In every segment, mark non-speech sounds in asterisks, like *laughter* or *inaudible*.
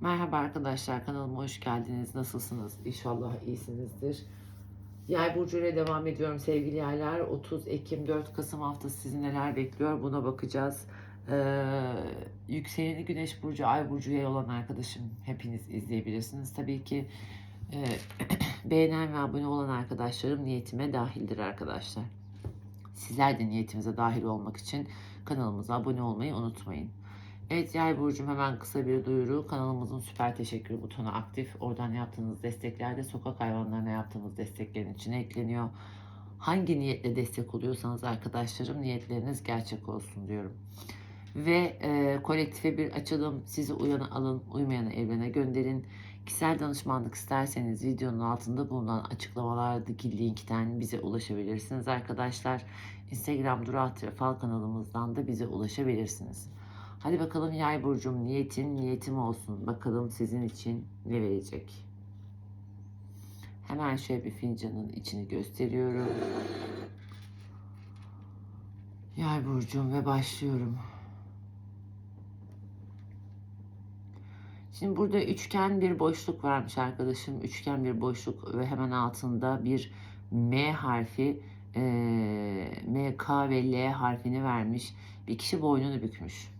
Merhaba arkadaşlar kanalıma hoş geldiniz. Nasılsınız? İnşallah iyisinizdir. Yay burcu ile devam ediyorum sevgili yaylar. 30 Ekim 4 Kasım haftası sizi neler bekliyor buna bakacağız. Ee, yükseleni Güneş burcu, Ay burcu yay olan arkadaşım hepiniz izleyebilirsiniz. Tabii ki e, *clears throat* beğenen ve abone olan arkadaşlarım niyetime dahildir arkadaşlar. Sizler de niyetimize dahil olmak için kanalımıza abone olmayı unutmayın. Evet Yay Burcu'm hemen kısa bir duyuru. Kanalımızın süper teşekkür butonu aktif. Oradan yaptığınız destekler de sokak hayvanlarına yaptığımız desteklerin içine ekleniyor. Hangi niyetle destek oluyorsanız arkadaşlarım niyetleriniz gerçek olsun diyorum. Ve e, kolektife bir açalım. Sizi uyana alın, uymayanı evrene gönderin. Kişisel danışmanlık isterseniz videonun altında bulunan açıklamalardaki linkten bize ulaşabilirsiniz arkadaşlar. Instagram Durat ve Fal kanalımızdan da bize ulaşabilirsiniz. Hadi bakalım yay burcum niyetin niyetim olsun. Bakalım sizin için ne verecek. Hemen şöyle bir fincanın içini gösteriyorum. Yay burcum ve başlıyorum. Şimdi burada üçgen bir boşluk varmış arkadaşım. Üçgen bir boşluk ve hemen altında bir M harfi, e, M, K ve L harfini vermiş. Bir kişi boynunu bükmüş.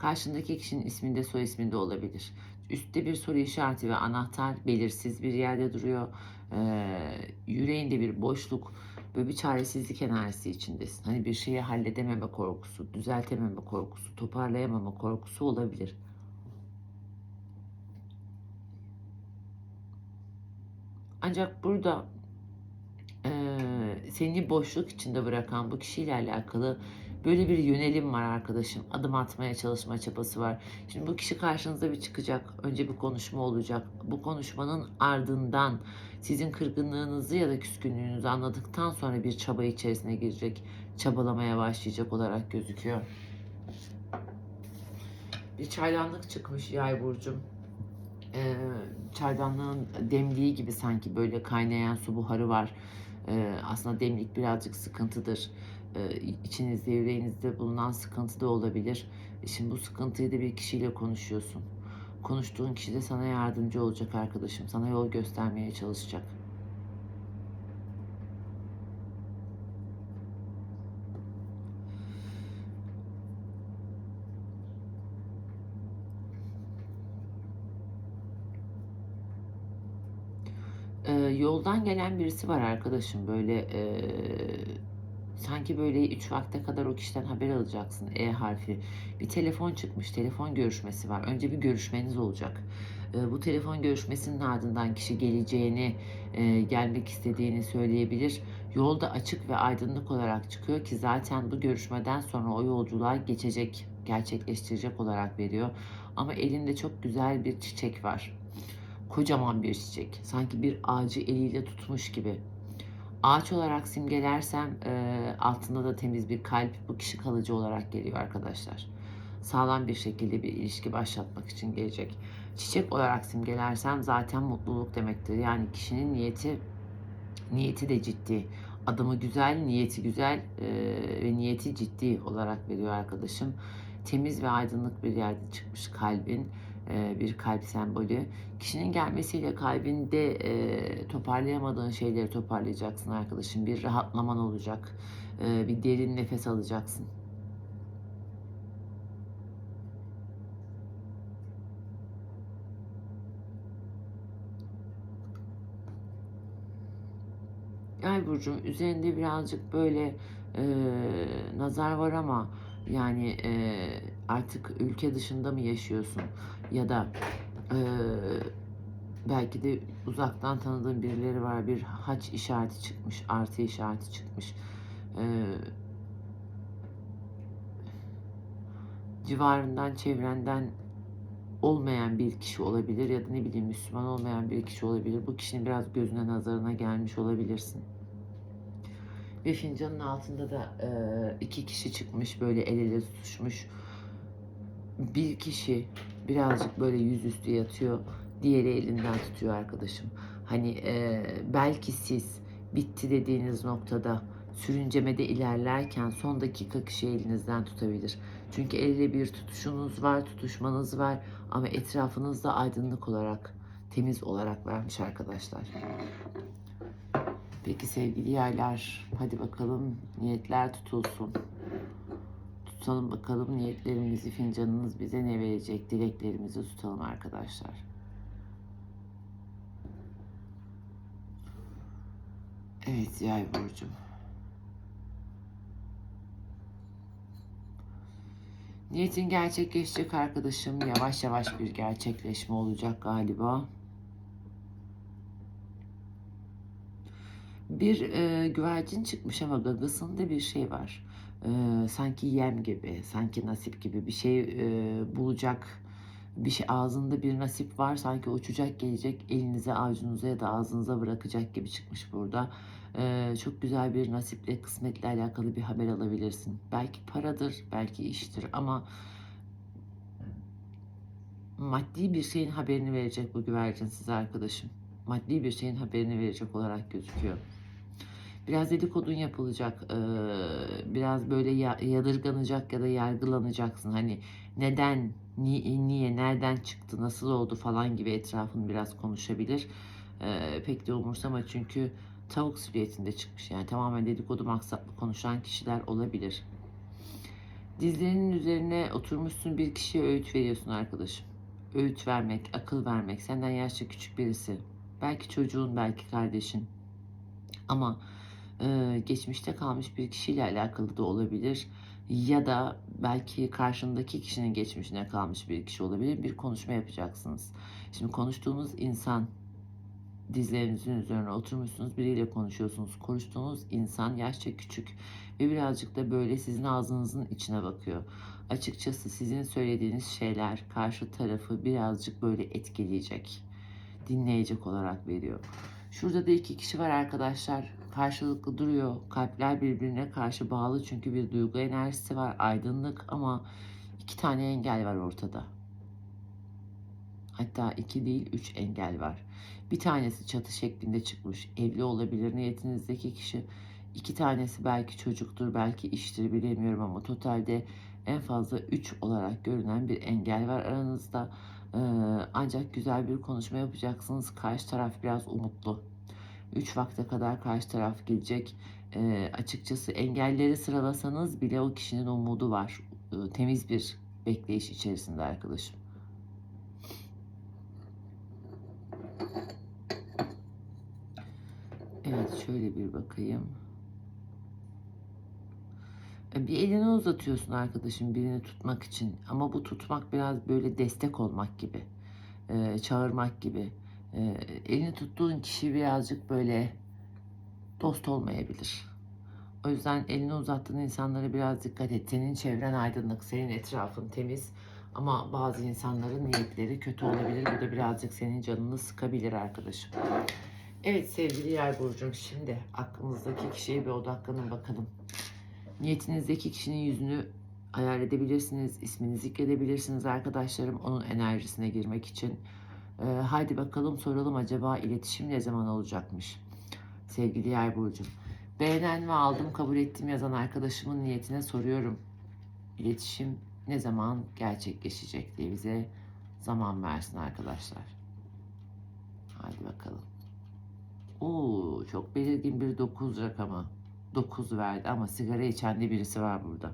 Karşındaki kişinin isminde soy isminde olabilir. Üstte bir soru işareti ve anahtar belirsiz bir yerde duruyor. Ee, yüreğinde bir boşluk, böyle bir çaresizlik enerjisi içindesin. Hani bir şeyi halledememe korkusu, düzeltememe korkusu, toparlayamama korkusu olabilir. Ancak burada e, seni boşluk içinde bırakan bu kişiyle alakalı böyle bir yönelim var arkadaşım. Adım atmaya çalışma çabası var. Şimdi bu kişi karşınıza bir çıkacak. Önce bir konuşma olacak. Bu konuşmanın ardından sizin kırgınlığınızı ya da küskünlüğünüzü anladıktan sonra bir çaba içerisine girecek. Çabalamaya başlayacak olarak gözüküyor. Bir çaydanlık çıkmış yay burcum. Ee, çaydanlığın demliği gibi sanki böyle kaynayan su buharı var. Ee, aslında demlik birazcık sıkıntıdır. Ee, içinizde, yüreğinizde bulunan sıkıntı da olabilir. Şimdi bu sıkıntıyı da bir kişiyle konuşuyorsun. Konuştuğun kişi de sana yardımcı olacak arkadaşım. Sana yol göstermeye çalışacak. Ee, yoldan gelen birisi var arkadaşım böyle ee, sanki böyle 3 vakte kadar o kişiden haber alacaksın E harfi. Bir telefon çıkmış telefon görüşmesi var. Önce bir görüşmeniz olacak. Ee, bu telefon görüşmesinin ardından kişi geleceğini ee, gelmek istediğini söyleyebilir. Yolda açık ve aydınlık olarak çıkıyor ki zaten bu görüşmeden sonra o yolculuğa geçecek gerçekleştirecek olarak veriyor. Ama elinde çok güzel bir çiçek var kocaman bir çiçek. Sanki bir ağacı eliyle tutmuş gibi. Ağaç olarak simgelersem e, altında da temiz bir kalp bu kişi kalıcı olarak geliyor arkadaşlar. Sağlam bir şekilde bir ilişki başlatmak için gelecek. Çiçek olarak simgelersem zaten mutluluk demektir. Yani kişinin niyeti niyeti de ciddi. Adımı güzel, niyeti güzel e, ve niyeti ciddi olarak veriyor arkadaşım. Temiz ve aydınlık bir yerde çıkmış kalbin bir kalp sembolü. Kişinin gelmesiyle kalbinde e, toparlayamadığın şeyleri toparlayacaksın arkadaşım. Bir rahatlaman olacak. E, bir derin nefes alacaksın. Ay burcum üzerinde birazcık böyle e, nazar var ama yani e, artık ülke dışında mı yaşıyorsun ya da e, belki de uzaktan tanıdığın birileri var bir haç işareti çıkmış artı işareti çıkmış e, civarından çevrenden olmayan bir kişi olabilir ya da ne bileyim Müslüman olmayan bir kişi olabilir. Bu kişinin biraz gözüne nazarına gelmiş olabilirsin. Ve fincanın altında da e, iki kişi çıkmış böyle el ele tutuşmuş. Bir kişi birazcık böyle yüzüstü yatıyor. Diğeri elinden tutuyor arkadaşım. Hani e, belki siz bitti dediğiniz noktada sürüncemede ilerlerken son dakika kişi elinizden tutabilir. Çünkü elle bir tutuşunuz var, tutuşmanız var ama etrafınızda aydınlık olarak, temiz olarak vermiş arkadaşlar. Peki sevgili yaylar, hadi bakalım niyetler tutulsun. Tutalım bakalım niyetlerimizi, fincanınız bize ne verecek, dileklerimizi tutalım arkadaşlar. Evet yay burcu. Niyetin gerçekleşecek arkadaşım. Yavaş yavaş bir gerçekleşme olacak galiba. Bir e, güvercin çıkmış ama gagasında bir şey var. E, sanki yem gibi, sanki nasip gibi bir şey e, bulacak. Bir şey ağzında bir nasip var. Sanki uçacak gelecek elinize, avucunuza ya da ağzınıza bırakacak gibi çıkmış burada. E, çok güzel bir nasiple, kısmetle alakalı bir haber alabilirsin. Belki paradır, belki iştir ama maddi bir şeyin haberini verecek bu güvercin size arkadaşım. Maddi bir şeyin haberini verecek olarak gözüküyor. Biraz dedikodun yapılacak. Biraz böyle ya- yadırganacak ya da yargılanacaksın. Hani neden, ni- niye, nereden çıktı, nasıl oldu falan gibi etrafın biraz konuşabilir. Pek de umursama çünkü tavuk silüetinde çıkmış. Yani tamamen dedikodu maksatlı konuşan kişiler olabilir. Dizlerinin üzerine oturmuşsun bir kişiye öğüt veriyorsun arkadaşım. Öğüt vermek, akıl vermek, senden yaşça küçük birisi. Belki çocuğun, belki kardeşin. Ama e, geçmişte kalmış bir kişiyle alakalı da olabilir. Ya da belki karşındaki kişinin geçmişine kalmış bir kişi olabilir. Bir konuşma yapacaksınız. Şimdi konuştuğunuz insan dizlerinizin üzerine oturmuşsunuz biriyle konuşuyorsunuz. Konuştuğunuz insan yaşça küçük ve birazcık da böyle sizin ağzınızın içine bakıyor. Açıkçası sizin söylediğiniz şeyler karşı tarafı birazcık böyle etkileyecek. Dinleyecek olarak veriyor. Şurada da iki kişi var arkadaşlar. Karşılıklı duruyor. Kalpler birbirine karşı bağlı çünkü bir duygu enerjisi var. Aydınlık ama iki tane engel var ortada. Hatta iki değil üç engel var. Bir tanesi çatı şeklinde çıkmış. Evli olabilir niyetinizdeki kişi. İki tanesi belki çocuktur, belki iştir bilemiyorum ama totalde en fazla 3 olarak görünen bir engel var aranızda. Ee, ancak güzel bir konuşma yapacaksınız. Karşı taraf biraz umutlu. 3 vakte kadar karşı taraf gelecek. Ee, açıkçası engelleri sıralasanız bile o kişinin umudu var. Ee, temiz bir bekleyiş içerisinde arkadaşım. Evet şöyle bir bakayım. E, Bir elini uzatıyorsun arkadaşım birini tutmak için. Ama bu tutmak biraz böyle destek olmak gibi. e, çağırmak gibi. E, elini tuttuğun kişi birazcık böyle dost olmayabilir. O yüzden elini uzattığın insanlara biraz dikkat et. Senin çevren aydınlık, senin etrafın temiz. Ama bazı insanların niyetleri kötü olabilir. Bu da birazcık senin canını sıkabilir arkadaşım. Evet sevgili Yay Burcu'm şimdi aklınızdaki kişiye bir odaklanın bakalım. Niyetinizdeki kişinin yüzünü ayar edebilirsiniz, ismini zikredebilirsiniz arkadaşlarım onun enerjisine girmek için. Ee, haydi bakalım soralım acaba iletişim ne zaman olacakmış? Sevgili Yay Burcu'm. Beğenen ve aldım kabul ettim yazan arkadaşımın niyetine soruyorum. İletişim ne zaman gerçekleşecek diye bize zaman versin arkadaşlar. Haydi bakalım. Oo, çok belirgin bir 9 rakamı. 9 verdi ama sigara içen de birisi var burada.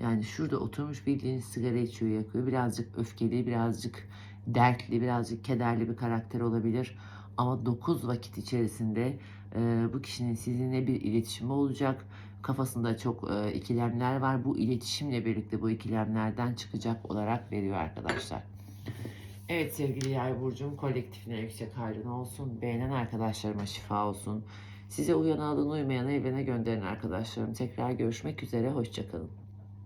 Yani şurada oturmuş bildiğiniz sigara içiyor yakıyor. Birazcık öfkeli, birazcık dertli, birazcık kederli bir karakter olabilir. Ama 9 vakit içerisinde e, bu kişinin sizinle bir iletişimi olacak. Kafasında çok e, ikilemler var. Bu iletişimle birlikte bu ikilemlerden çıkacak olarak veriyor arkadaşlar. Evet sevgili Yay Burcu'm kolektifine yüksek hayrın olsun. Beğenen arkadaşlarıma şifa olsun. Size uyan alın uymayanı evine gönderin arkadaşlarım. Tekrar görüşmek üzere. Hoşçakalın.